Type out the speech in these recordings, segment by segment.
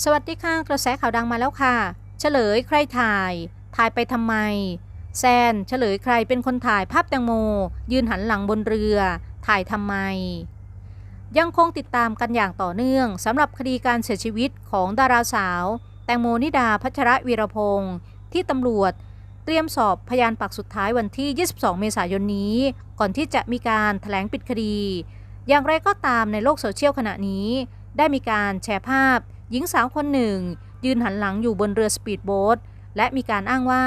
สวัสดีค่ะกระแสข่าวดังมาแล้วค่ะ เฉลยใครถ่าย ถ่ายไปทำไม แซนเฉลยใครเป็นคนถ่ายภาพแตงโม ยืนหันหลังบนเรือ ถ่ายทำไม ยังคงติดตามกันอย่างต่อเนื่องสำหรับคดีการเสียชีวิตของดาราสาว แตงโมนิดาพัชระวีรพงศ์ที่ตำรวจ เตรียมสอบพยานปากสุดท้ายวันที่ 22 เมษายนนี้ ก่อนที่จะมีการแถลงปิดคดี อย่างไรก็ตามในโลกโซเชียลขณะนี้ ได้มีการแชร์ภาพ หญิงสาวคนหนึ่ง ยืนหันหลังอยู่บนเรือสปีดโบ๊ทและมีการอ้างว่า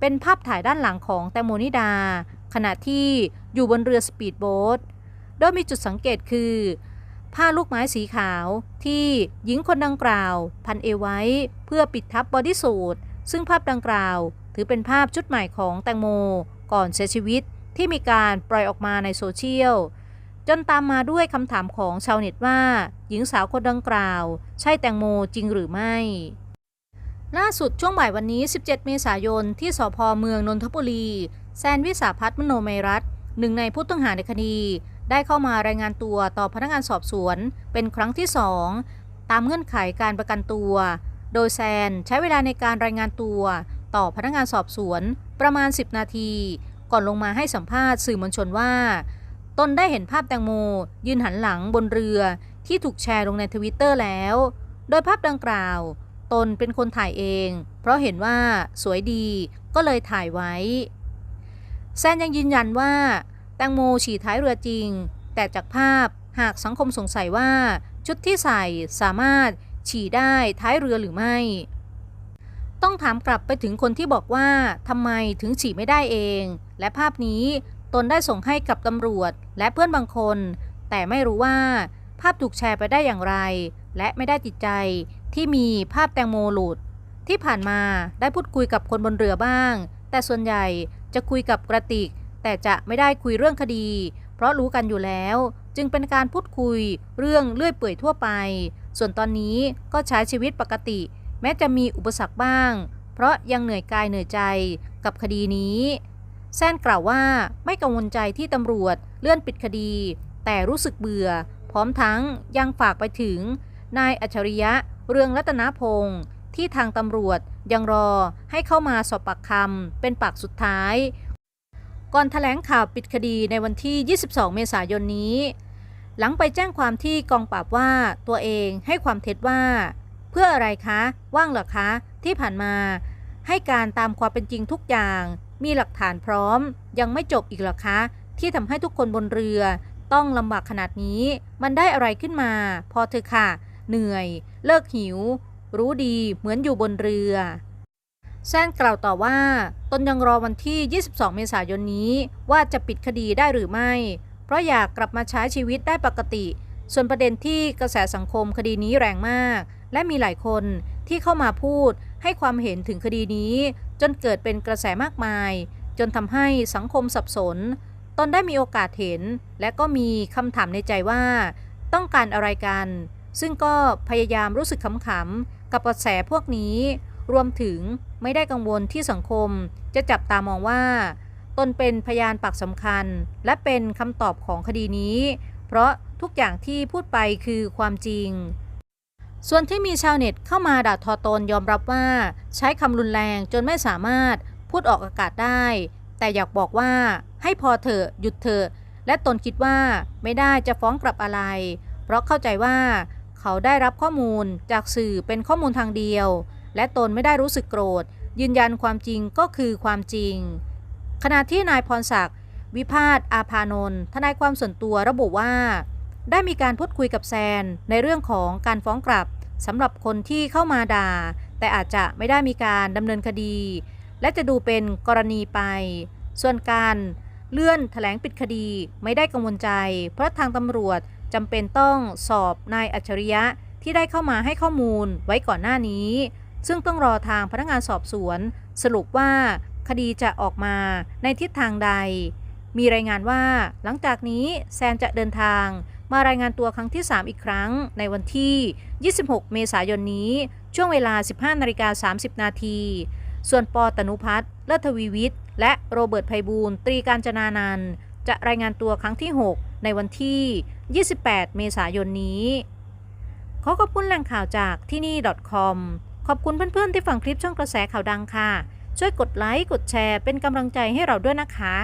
เป็นภาพถ่ายด้านหลังของแตงโมนิดา ขณะที่อยู่บนเรือสปีดโบ๊ทโดยมีจุดสังเกตคือ ผ้าลูกไม้สีขาวที่หญิงคนดังกล่าว พันเอไว้ เพื่อปิดทับบอดี้สูทซึ่งภาพดังกล่าว ถือเป็นภาพชุดใหม่ของแตงโม ก่อนเสียชีวิตที่มีการปล่อยออกมาในโซเชียล จนตามมาด้วยคำถามของชาวเน็ตว่า หญิงสาวคนดังกล่าว ใช่แตงโมจริงหรือไม่ ล่าสุดช่วงบ่ายวันนี้ 17 เมษายน ที่สพเมืองนนทบุรี แซนวิสาพัฒน์มโนเมรัตหนึ่งในผู้ต้องหาในคดี ได้เข้ามารายงานตัวต่อพนักงานสอบสวน เป็นครั้งที่สองตามเงื่อนไขการประกันตัว โดยแซนใช้เวลาในการรายงานตัว ต่อพนักงานสอบสวน ประมาณ 10 นาที ก่อนลงมาให้สัมภาษณ์สื่อมวลชนว่า ตนได้เห็นภาพแตงโม ยืนหันหลังบนเรือที่ถูกแชร์ลงในทวิตเตอร์แล้ว โดยภาพดังกล่าว ตนเป็นคนถ่ายเอง เพราะเห็นว่าสวยดีก็เลยถ่ายไว้ แซนยังยืนยันว่า แตงโมฉี่ท้ายเรือจริง แต่จากภาพหากสังคมสงสัยว่า ชุดที่ใส่สามารถฉี่ได้ท้ายเรือหรือไม่ ต้องถามกลับไปถึงคนที่บอกว่าทำไมถึงฉี่ไม่ได้เอง และภาพนี้ ตนได้ส่งให้กับตำรวจและเพื่อนบางคน แต่ไม่รู้ว่า ภาพถูกแชร์ไปได้อย่างไร และไม่ได้ติดใจที่มีภาพแตงโมหลุด ที่ผ่านมาได้พูดคุยกับคนบนเรือบ้าง แต่ส่วนใหญ่จะคุยกับกระติก แต่จะไม่ได้คุยเรื่องคดี เพราะรู้กันอยู่แล้ว จึงเป็นการพูดคุยเรื่องเลื่อยเปื่อยทั่วไป ส่วนตอนนี้ก็ใช้ชีวิตปกติ แม้จะมีอุปสรรคบ้าง เพราะยังเหนื่อยกายเหนื่อยใจกับคดีนี้ แซนกล่าวว่าไม่กังวลใจที่ตำรวจเลื่อนปิดคดี แต่รู้สึกเบื่อ พร้อมทั้งยังฝากไปถึง นายอัจฉริยะเรืองรัตนพงศ์ที่ทางตำรวจยังรอให้เข้ามาสอบปากคำเป็นปากสุดท้าย ก่อนแถลงข่าวปิดคดีในวันที่ 22 เมษายนนี้ หลังไปแจ้งความที่กองปราบว่าตัวเองให้ความเท็จว่า เพื่ออะไรคะ ว่างเหรอคะ ที่ผ่านมา ให้การตามความเป็นจริงทุกอย่าง มีหลักฐานพร้อม ยังไม่จบอีกหรอคะ ที่ทำให้ทุกคนบนเรือ ต้องลำบากขนาดนี้ มันได้อะไรขึ้นมา พอเธอะค่ะ เหนื่อย เลิกหิว รู้ดีเหมือนอยู่บนเรือแซนกล่าวต่อว่าตนยังรอวันที่ 22 เมษายนนี้ ว่าจะปิดคดีได้หรือไม่ เพราะอยากกลับมาใช้ชีวิตได้ปกติ ส่วนประเด็นที่กระแสสังคมคดีนี้แรงมาก และมีหลายคนที่เข้ามาพูดให้ความเห็นถึงคดีนี้ จนเกิดเป็นกระแสมากมาย จนทำให้สังคมสับสน ตนได้มีโอกาสเห็น และก็มีคำถามในใจว่า ต้องการอะไรกัน ซึ่งก็พยายามรู้สึกขำๆกับกระแสพวกนี้ รวมถึงไม่ได้กังวลที่สังคม จะจับตามองว่า ตนเป็นพยานปากสำคัญ และเป็นคำตอบของคดีนี้ เพราะทุกอย่างที่พูดไปคือความจริง ส่วนที่มีชาวเน็ตเข้ามาด่าทอตนยอมรับว่า ใช้คำรุนแรงจนไม่สามารถพูดออกอากาศได้ แต่อยากบอกว่าให้พอเถอะหยุดเถอะ และตนคิดว่าไม่ได้จะฟ้องกลับอะไร เพราะเข้าใจว่าเขาได้รับข้อมูลจากสื่อเป็นข้อมูลทางเดียว และตนไม่ได้รู้สึกโกรธ ยืนยันความจริงก็คือความจริง ขณะที่นายพรศักดิ์วิพาทอาภานนท์ทนายความส่วนตัวระบุว่า ได้มีการพูดคุยกับแซนในเรื่องของการฟ้องกลับ สำหรับคนที่เข้ามาด่า แต่อาจจะไม่ได้มีการดำเนินคดี และจะดูเป็นกรณีไป ส่วนการเลื่อนแถลงปิดคดีไม่ได้กังวลใจ เพราะทางตำรวจจำเป็นต้องสอบนายอัจฉริยะที่ได้เข้ามาให้ข้อมูลไว้ก่อนหน้านี้ ซึ่งต้องรอทางพนักงานสอบสวน สรุปว่าคดีจะออกมาในทิศทางใด มีรายงานว่าหลังจากนี้แซนจะเดินทาง มารายงานตัวครั้งที่ 3 อีกครั้งในวันที่ 26 เมษายนนี้ ช่วงเวลา 15นาฬิกา30 นาที ส่วนปอตนุพัฒน์เลิศทวีวิทย์ และโรเบิร์ตไพบูลตรีการจนานันท์จะรายงานตัวครั้งที่ 6 ในวันที่ 28 เมษายนนี้ ขอขอบคุณแหล่งข่าวจากที่นี่ .com ขอบคุณเพื่อนๆที่ฟังคลิปช่องกระแสข่าวดังค่ะ ช่วยกดไลค์ กดแชร์เป็นกำลังใจให้เราด้วยนะคะ